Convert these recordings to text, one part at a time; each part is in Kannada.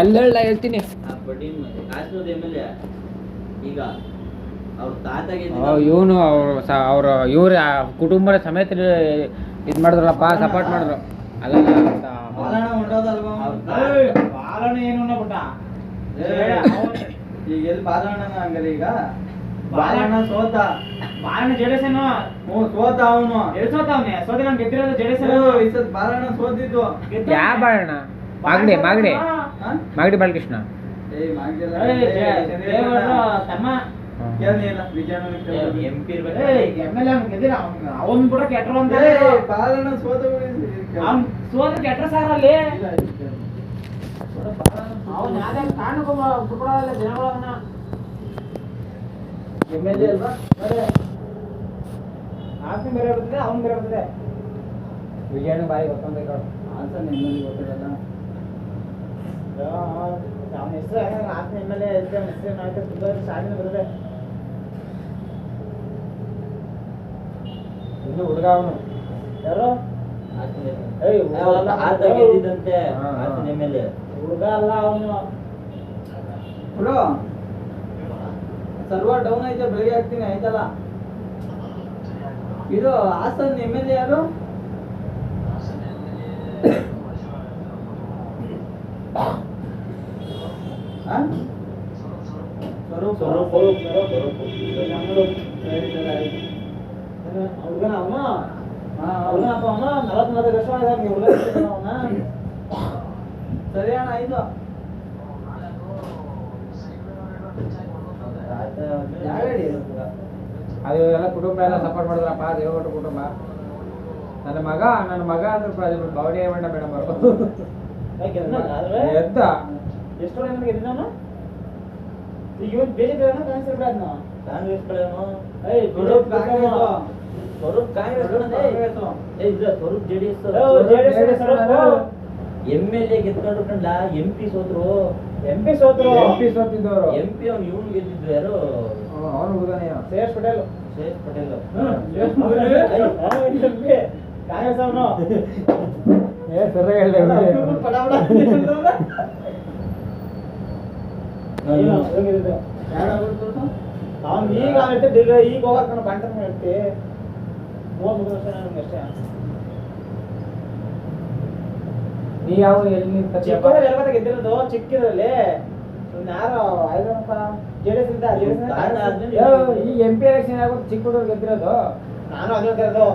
ಎಲ್ಲ ಹೇಳ್ತೀನಿ. ಕಾಶ್ಮೀರದ ಎಂ ಈಗ ಇವನು ಅವ್ರ ಅವ್ರ ಇವ್ರ ಕುಟುಂಬದ ಸಮೇತ ಇದು ಮಾಡಿದ್ರಲ್ಲಪ್ಪ ಸಪೋರ್ಟ್ ಮಾಡಿದ್ರು. ಅಲ್ಲ ಈಗ ಎಲ್ಲಿ ಬಾಲಣ್ಣ ಹಂಗಲ್ಲ ಈಗ? ಬಾಲಣ್ಣ ಸೋತ. ಜಡೇಸನು? ಹ್ಞೂ ಸೋತ ಅವನು. ಎಲ್ಲಿ ಸೋತಿ ನಾನು ಗೆದ್ದಿರೋದು ಜಡೇಸ ಈ ಸತ್ ಬಾಲಣ್ಣ ಸೋತಿದ್ದು. ಯಾ ಬಾಳಣ್ಣ ಮಾಗಡಿ ಮಾಗಡಿ? ಮಾಗಡಿ ಬಾಲಕೃಷ್ಣ. ಏಯ್ ಮಾಗಿಲ್ಲ. ತಮ್ಮ. ಅವನ್ ಕೂಡ ಅಂತ ಬಾಲಣ್ಣ ಸೋತ ಅವ್ನ್ ಕೆಟ್ರ ಸಾರ್ ಅಲ್ಲಿ. ಅವನ್ ಯಾವ್ದೇ ಕಾರಣಕ್ಕೂ ಜನಗಳನ್ನ. ಎಂ ಎಲ್ ಎ ಅಲ್ವಾ? ಆಸ್ತಿ ಬೇರೆ ಬರ್ತದೆ ಅವ್ನ್ ಬೇರೆ ಬರ್ತದೆ ವಿಜಯಣ್ಣ ಬಾಯಿ ಗೊತ್ತೊಂದು ಹಾಸನ ಎಂ ಎಲ್ ಎ ಗೊತ್ತಿರಲ್ಲ ಅವನ ಹೆಸರು ಎಂ ಎಲ್ ಎ ಹೆಸರು ತುಂಬ ಶಾಲಿನ ಬರ್ತದೆ ಇನ್ನು ಹುಡುಗ ಅವನು. ಯಾರು? ಹುಡುಗ ಅಲ್ಲ. ಅವನು. ಸರ್ವರ್ ಡೌನ್ ಐತೆ ಬೆಳಿಗ್ಗೆ ಹಾಕ್ತೀನಿ ಆಯ್ತಲ್ಲ? ಇದು ಹಾಸನ್ ಎಂ ಎಲ್ ಎ ಯಾರು. ಹುಡುಗನ ಅವನು ಹಾ, ಹೌದು. ಹುಡುಗನಪ್ಪ ಅವನು ನಲವತ್ನಾಲ್ಕು ವರ್ಷ ಸರಿ ಅಣ್ಣ ಆತ ಯಾವ ಹೇಳಿ ಅದು ಎಲ್ಲ ಕುಟುಂಬ ಎಲ್ಲ ಸಪೋರ್ಟ್ ಮಾಡಿದ್ರಪ್ಪ ದೇವೇಗೌಡ ಕುಟುಂಬ. ನನ್ನ ಮಗ ನನ್ನ ಮಗ ಅಂದ್ರೆ ಬವಡಿ ಅಣ್ಣ ಮೇಡಮ್ ಅವರು ಎದ್ದ. ಎಷ್ಟು ಈಗ ಇವನ್ ಬಿಜೆಪಿ ಕಾಂಗ್ರೆಸ್ ಏಯ್ Swaroop BJP Congress Swaroop Congress ಕಡೆನೇ. ಏ ಇಲ್ಲ Swaroop J D S. JDS Swaroop. M L A ಗೆದ್ಕೊಂಡ್ರು ಕಂಡ್ಲ ಎಂ ಪಿ ಸೋತ್ರು. ಎಂ ಪಿ ಸೋತರು. ಎಂ ಪಿ ಸೋತಿದ್ದವರು. ಎಂ ಪಿ ಅವ್ನು ಇವ್ನು ಗೆದ್ದಿದ್ರು ಯಾರು? ಅವನು ಹುಡುಗನೇ ಶ್ರೇಯಸ್ ಪಟೇಲ್. ಶ್ರೇಯಸ್ ಪಟೇಲ್. ಕಾಂಗ್ರೆಸ್ ಅವನು. ಏ ಸರಿ ಹೇಳಿ ಅವ್ನು ಈಗ ಈಗ ಹೋಗಕ್ಕ ಬಂಟನ್ ಹೇಳ್ತಿ ಮೂವತ್ತು ವರ್ಷ ಅಷ್ಟೇ. ನೀ ಯಾವ ಎಲ್ಲಿ ಚಿಕ್ಕದ್ರಲ್ಲಿ ಎಲ್ಲ ಗೆದ್ದಿರೋದು ಚಿಕ್ಕಿದ್ರಲ್ಲಿ ಯಾರು ಐದನಪ್ಪ? JDS ಇಂದ ಈ ಎಂ ಪಿ ಎಲೆಕ್ಷನ್ ಆಗೋದು ಚಿಕ್ಕ ಹುಡುಗರು ಗೆದ್ದಿರೋದು. ನಾನು ಅದೇ ಹೇಳ್ತಿರೋದು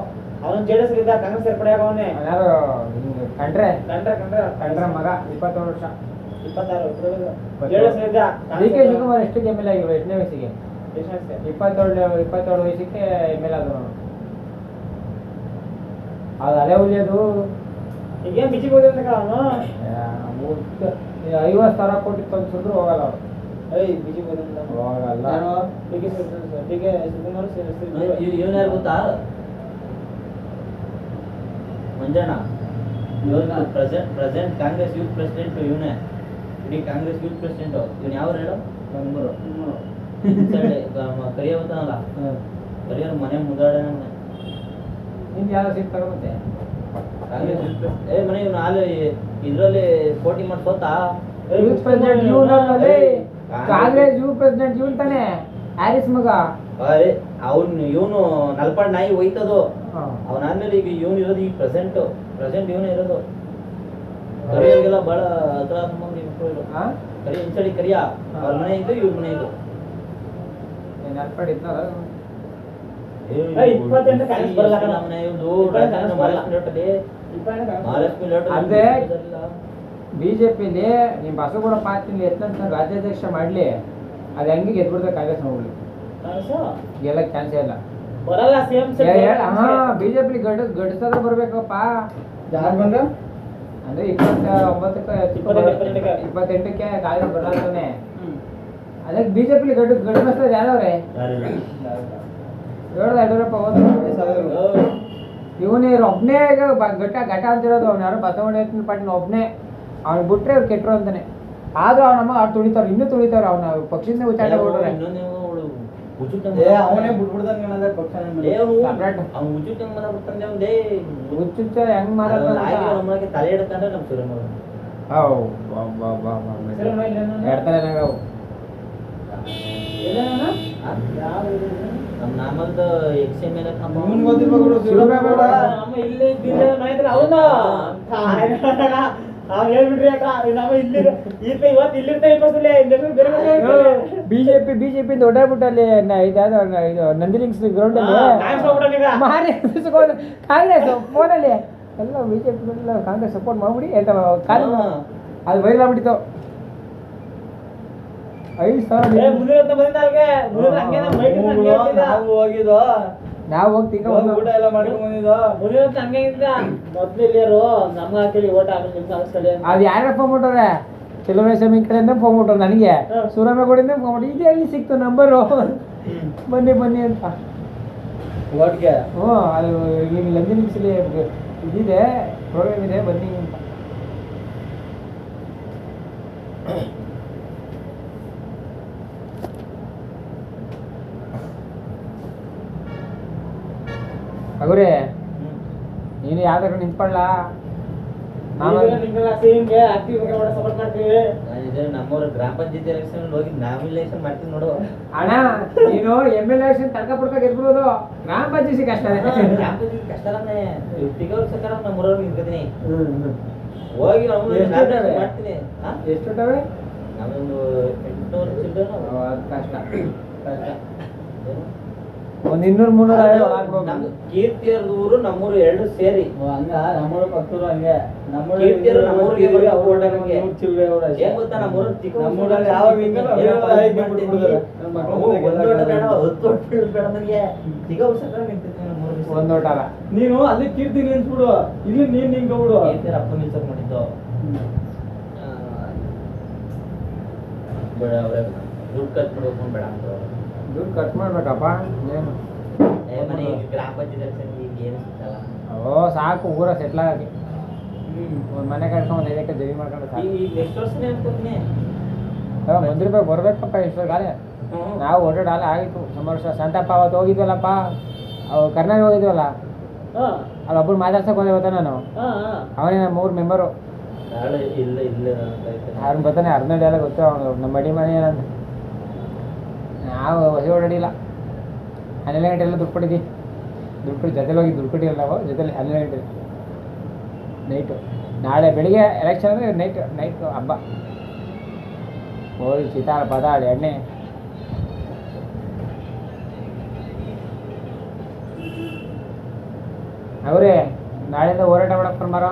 ಅವನು ಜೆಡಿಎಸ್ ಇದ್ದ ಕಾಂಗ್ರೆಸ್ ಸೇರ್ಪಡೆ ಆಗವನೆ. ಯಾರು ಕಂಡ್ರೆ? ಕಂಡ್ರೆ ಕಂಡ್ರೆ. ಕಂಡ್ರೆ ಮಗ ಇಪ್ಪತ್ತೇಳು ವರ್ಷ. ಇಪ್ಪತ್ತಾರು ಇದ್ದ ಡಿ ಕೆ ಶಿವಕುಮಾರ್ ಎಷ್ಟು ಎಂ ಎಲ್ ಆಗಿರೋ ಎಷ್ಟನೇ ವಯಸ್ಸಿಗೆ? ಇಪ್ಪತ್ತೇಳು ಇಪ್ಪತ್ತೇಳು ವಯಸ್ಸಿಗೆ ಎಂ ಎಲ್ ಆದ್ರು ಅವನು ಅದು ಅಲೆ ಉಳಿಯೋದು. ಈಗ ಏನ್ ಬಿಜೆಪಿ ಹೋದ್ರೆ ಅವನು ಐವತ್ತು ಸಾವಿರ ಕೋಟಿ ತಂದಿಸಿದ್ರು ಹೋಗಲ್ಲ ಅವ್ರು. ಏಯ್ ಬಿಜಿ ಬಂದಿಲ್ಲ ಹೋಗಲ್ಲ. ಯಾರು? D K D K Shivakumar ಸೇರಿಸ್ತಿದ್ರು. ಇವನು ಯಾರು ಗೊತ್ತಾ? Manjanna. Present present Congress youth president ಇವನೇ. ಇಡೀ ಕಾಂಗ್ರೆಸ್ ಯೂತ್ ಪ್ರೆಸಿಡೆಂಟ್. ಇವನು ಯಾವ ಹೇಳು? ಬೆಂಗಳೂರು ಬರ್ತಾನಲ್ಲ ಕರಿಯವ್ರ ಮನೆ ಮುದಾಡ ನಿಮ್ಗೆ ಯಾರು ಸೀಟ್ ಮತ್ತೆ ಏ ಮನೆ ಇವನು ಹಾಲು ಇದರಲ್ಲಿ ಪೋಟಿ ಮಾಡಿ ಸೋತಾ. ಯೂತ್ ಪ್ರೆಸಿಡೆಂಟ್ ಇವನಲ್ಲಿ ಕಾಂಗ್ರೆಸ್ ಯೂತ್ ಪ್ರೆಸಿಡೆಂಟ್ ಇವನ್ ತಾನೆ. ಹ್ಯಾರಿಸ್ ಮಗ. ಅವನು ಇವನು ನಲ್ಪಾಡ್ ನಾಯಿ ಹೋಯ್ತದು. ಅವನಾದ್ಮೇಲೆ ಈಗ ಇವನು ಇರೋದು ಈಗ ಪ್ರೆಸೆಂಟ್ ಪ್ರೆಸೆಂಟ್ ಇವನೇ ಇರೋದು. ಕರಿಯರಿಗೆಲ್ಲ ಬಹಳ ಹತ್ರ ಸಂಬಂಧ. ಹಾ? ಕರಿ ಇಂಚಡಿ ಕರಿಯ. ಅವ್ರ ಮನೆ ಇದು ಇವ್ರ ಮನೆ ಇದು ಏನ್ ಏರ್ಪಾಡು ಇದ್ನಲ್ಲ? ಏ, ಇಪ್ಪತ್ತೆಂಟು ಕಾಂಗ್ರೆಸ್ ಬರಲ್ಲ. ಮನೆ ಲೇಔಟಲ್ಲಿ ಬಿಜೆಪಿಲಿ ನಿಮ್ ಬಸವಗೌಡ ಪಾರ್ಟಿಲಿ ಎತ್ತಂತ ರಾಜ್ಯಾಧ್ಯಕ್ಷ ಮಾಡ್ಲಿ ಅದ್ ಹೆಂಗೆ ಗೆದ್ಬಿಡ್ತಾರೆ ಕಾಂಗ್ರೆಸ್ ನೋಡ್ಲಿ. ಎಲ್ಲ ಗೆಲ್ಲಕ್ ಚಾನ್ಸೇ ಇಲ್ಲ. ಹಾ ಬಿಜೆಪಿ ಗಡ್ ಗಡ್ಸದ ಬರ್ಬೇಕಪ್ಪ. ಯಾರು ಬಂದ? ಅಂದ್ರೆ ಇಪ್ಪತ್ತ ಒಂಬತ್ತಕ್ಕೆ ಇಪ್ಪತ್ತೆಂಟು, ಇಪ್ಪತ್ತೆಂಟಕ್ಕೆ. ಕಾಂಗ್ರೆಸ್ ಬರಲ್ತಾನೆ ಅದಕ್ಕೆ ಬಿಜೆಪಿ ಗಡ್ ಗಡ್ ಬಸ್ತದ ಯಾರವ್ರೆ. ಹೇಳ್ದ ಯಡಿಯೂರಪ್ಪ ಇವನು ಒಬ್ನೇ ಒಬ್ಬನೇ ಘಟ ಘಟ ಅಂತಿರೋದು ಅವ್ನು ಯಾರು ಬಸವಣ್ಣ ಪಾಟೀಲ್ ಒಬ್ಬನೇ ಅವ್ನು ಬಿಟ್ರೆ ಅವ್ರು ಕೆಟ್ಟರು ಅಂತಾನೆ. ಆದ್ರೂ ಅವನಮ್ಮ ಅವ್ರು ತುಳಿತಾವ್ರು ಇನ್ನೂ ತುಳಿತಾರೆ ಅವನ ಪಕ್ಷದಿಂದ ವಿಚಾರ ಏ ಅವನೇ ಬಿಟ್ಬಿಡ್ದಂಗೆ ಹುಚ್ಚುಚ್ಚ ಹೆಂಗ್ ಮಾತಾಡ್ತಾನೆ ತಲೆ ಹಿಡ್ಕೊಂಡ್ರೆ ನಮ್ಮ ಸುರೇಮ್ ಬಿಜೆಪಿ ಬಿಜೆಪಿ ದೊಡ್ಡಬಿಟ್ಟಲ್ಲಿ ಇದಾದ ಇದು ನಂದಿಲಿಂಗ್ಸ್ ಗ್ರೌಂಡ್ ಅಲ್ಲಿ? ಕಾಂಗ್ರೆಸ್ ಫೋನಲ್ಲಿ ಎಲ್ಲ ಬಿಜೆಪಿ ಕಾಂಗ್ರೆಸ್ ಸಪೋರ್ಟ್ ಮಾಡ್ಬಿಡಿ ಅಂತ ಅದು ವೈರಲ್ ಆಗ್ಬಿಟ್ಟಿತ್ತು ಐದು ಏ, ಸಾವಿರ ಮುನಿರತ್ನ ಬಂದಿದ್ದ ಅಲ್ಗೆ ಮುನಿರತ್ನ ಹಂಗೆ ನಮ್ಮ ಮೈಕ್ ಹಂಗೆ ಅವ್ನು ಹೇಳ್ತಿದ್ದ. ನಾವು ಹೋಗಿದ್ದು. ನಾವು ಹೋಗಿ ಊಟ ಎಲ್ಲ ಮಾಡ್ಕೊಂಡ್ ಬಂದಿದ್ದು ಅಂತ ಹಂಗೆ ಇದ್ದ. ಮೊದ್ಲು ಇಲ್ಲಿಯರು ನಮ್ಗೆ ಹಾಕಿ ಓಟ್ ಹಾಕಿ ನಿಮ್ ಕಾಣಿಸ್ತದೆ ಅದು ಯಾರ ಫೋನ್ ಮಾಡ್ತಾರೆ ಕಡೆಯಿಂದ ಫೋನ್ ನನಗೆ. ಸುರಮೇಗೌಡಿಂದ ಫೋನ್ ಮಾಡಿ ಇದು ಎಲ್ಲಿ ಸಿಕ್ತು ನಂಬರು ಬನ್ನಿ ಬನ್ನಿ ಅಂತ. ಒಟ್ಗೆ ಹ್ಞೂ ಅದು ಇದಿದೆ ಪ್ರೋಗ್ರಾಮ್ ಇದೆ. ಬನ್ನಿ ಅಗುರೇ ನೀನು ಯಾವ್ದಾದ್ರು ನಿಂತ್ಕೊಳ್ಳ? ನಮ್ಮೂರ ಗ್ರಾಮ ಪಂಚಾಯತ್ ಎಲೆಕ್ಷನ್ ಹೋಗಿ ನಾಮಿನೇಷನ್ ಮಾಡ್ತೀನಿ ನೋಡು. ಅಣ್ಣ ನೀನು ಎಂ ಎಲ್ ಎಲೆಕ್ಷನ್ ತನಕ ಪಡ್ಕ ಗೆದ್ಬಿಡೋದು. ಗ್ರಾಮ ಪಂಚಾಯತಿ ಕಷ್ಟ ಗ್ರಾಮ ಪಂಚಾಯತ್ ಕಷ್ಟ ಅಲ್ಲೇ ಸರ್ಕಾರ ನಮ್ಮೂರವ್ರಿಗೆ ಹೋಗಿ ಎಷ್ಟು? ಮಾಡ್ತೀನಿ. ಎಂಟ್ನೂರು ಚಿಲ್ಡ್ರನ್ ಕಷ್ಟ. ಕಷ್ಟ ಒಂದು ಇನ್ನೂರ್ ಮುನ್ನೂರ ನಮ್ದು ಕೀರ್ತಿಯರ್ದು ಊರು ನಮ್ಮೂರು ಎರಡು ಸೇರಿ. ಹಂಗ ನಮ್ಮೂರು ಪಕ್ಕೂರು ಹಂಗೆ. ಕೀರ್ತಿಯರು ಅವ್ರ ಅವ್ರು. ಏನ್ ಗೊತ್ತಾ ನಮ್ಮೂರಲ್ಲಿ ಬೇಡ. ಬೇಡ ನೀನು ಅಲ್ಲಿ ಕೀರ್ತಿ ನಿಲ್ಸ್ಬಿಡು. ಇಲ್ಲಿ ನೀನ್ ಬಿಡು. ಕೀರ್ತಿಯರ ಅಪ್ಪ ನಿಲ್ಸಕ್ ಮಾಡಿದ್ದು. ಬೇಡ ಅವ್ರೆ ದುಡ್ಡು ಖರ್ಚು ಮಾಡ್ಬೇಕು ಬೇಡ ಅಂತ ದುಡ್ಡು ಖರ್ಚು ಮಾಡ್ಬೇಕಪ್ಪ ಏನು ಗ್ರಾಮ ಪಂಚಾಯತ್ ಓ ಸಾಕು ಊರ ಸೆಟ್ಲ್ ಆಗಿ ಒಂದು ಮನೆ ಕಟ್ಕೊಂಡು ಒಂದು ಐದಕ್ಕೆ ಜಮಿ ಮಾಡ್ಕೊಂಡು ಸಾಕು ಬಂದಿರ್ಬೇಕು ಬರ್ಬೇಕಪ್ಪ ಇಷ್ಟು ಗಾಲೆ ನಾವು ಓಡಾಡಲ್ಲ ಆಗಿತ್ತು ಸುಮಾರು ವರ್ಷ ಸಂತಪ್ಪ ಅವತ್ತು ಹೋಗಿದ್ವಲ್ಲಪ್ಪ ಅವು ಕರ್ನಾಟಕ ಹೋಗಿದ್ವಲ್ಲ ಅಲ್ಲಿ ಒಬ್ಬರು ಮಾತಾಡ್ಸಕ್ ಹೋದೆ ಹಾ ಹಾ ಅವನೇ ನಮ್ಮ ಮೂರು ಮೆಂಬರು. ಅವ್ನು ಬರ್ತಾನೆ ಹರ್ನಾಡು ಎಲ್ಲ ಗೊತ್ತು ಅವನು ನಮ್ಮ ಮಡಿ ಮನೆ ಏನಂತ ನಾವು ಹೊಸ ಓಡಾಡಿಲ್ಲ ಹನ್ನೆರಡು ಗಂಟೆ ಎಲ್ಲ ದುಡ್ಡು ಕೊಟ್ಟಿದ್ವಿ. ದುಡ್ಡು ಕೊಟ್ಟು ಜೊತೆಲಿ ಹೋಗಿ ದುಡ್ಡು ಕೊಟ್ಟಿಲ್ಲ ನಾವು ಜೊತೆಲಿ ಹನ್ನೆರಡು ಗಂಟೆ. ನೈಟು ನಾಳೆ ಬೆಳಿಗ್ಗೆ ಎಲೆಕ್ಷನ್ ಅಂದರೆ ನೈಟ್ ನೈಟ್ ಹಬ್ಬ. ಹೋಳಿ ಚಿತಾರ ಪದಾಳ ಎಣ್ಣೆ. ಅವರೇ ನಾಳೆಯಿಂದ ಹೋರಾಟ ಮಾಡಕ್ಕೆ ಬರೋ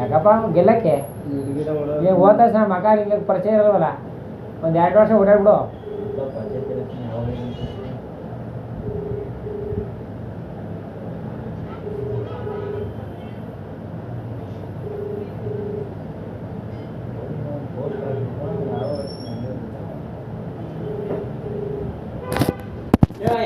ಯಾಕಪ್ಪ? ಗೆಲ್ಲಕ್ಕೆ? ತಕ್ಷಣ ಮಗ ನಿಂಗೆ ಪರಿಚಯ ಇರಲ್ವಲ್ಲ? ಒಂದು ಎರಡು ವರ್ಷ ಓಡಾಡ್ಬಿಡು